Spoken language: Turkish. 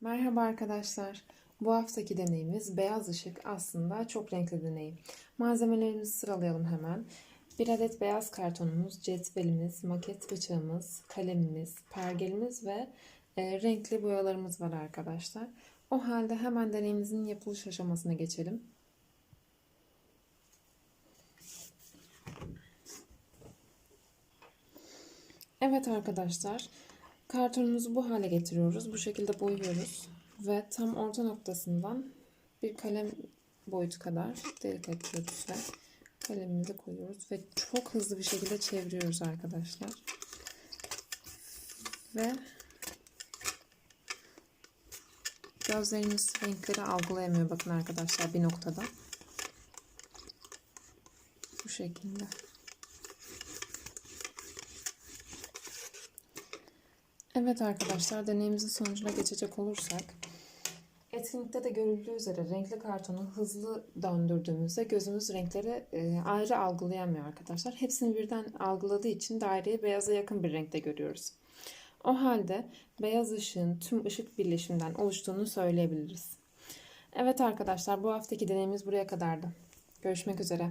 Merhaba arkadaşlar. Bu haftaki deneyimiz beyaz ışık aslında çok renkli deney. Malzemelerimizi sıralayalım hemen. Bir adet beyaz kartonumuz, cetvelimiz, maket bıçağımız, kalemimiz, pergelimiz ve e, renkli boyalarımız var arkadaşlar. O halde hemen deneyimizin yapılış aşamasına geçelim. Evet arkadaşlar, kartonumuzu bu hale getiriyoruz. Bu şekilde boyuyoruz ve tam orta noktasından bir kalem boyutu kadar delik ve kalemimizi koyuyoruz ve çok hızlı bir şekilde çeviriyoruz arkadaşlar. Ve gözlerimiz renkleri algılayamıyor bakın arkadaşlar bir noktada. Bu şekilde. Evet arkadaşlar deneyimizin sonucuna geçecek olursak etkinlikte de görüldüğü üzere renkli kartonu hızlı döndürdüğümüzde gözümüz renkleri e, ayrı algılayamıyor arkadaşlar. Hepsini birden algıladığı için daireyi beyaza yakın bir renkte görüyoruz. O halde beyaz ışığın tüm ışık birleşiminden oluştuğunu söyleyebiliriz. Evet arkadaşlar bu haftaki deneyimiz buraya kadardı. Görüşmek üzere.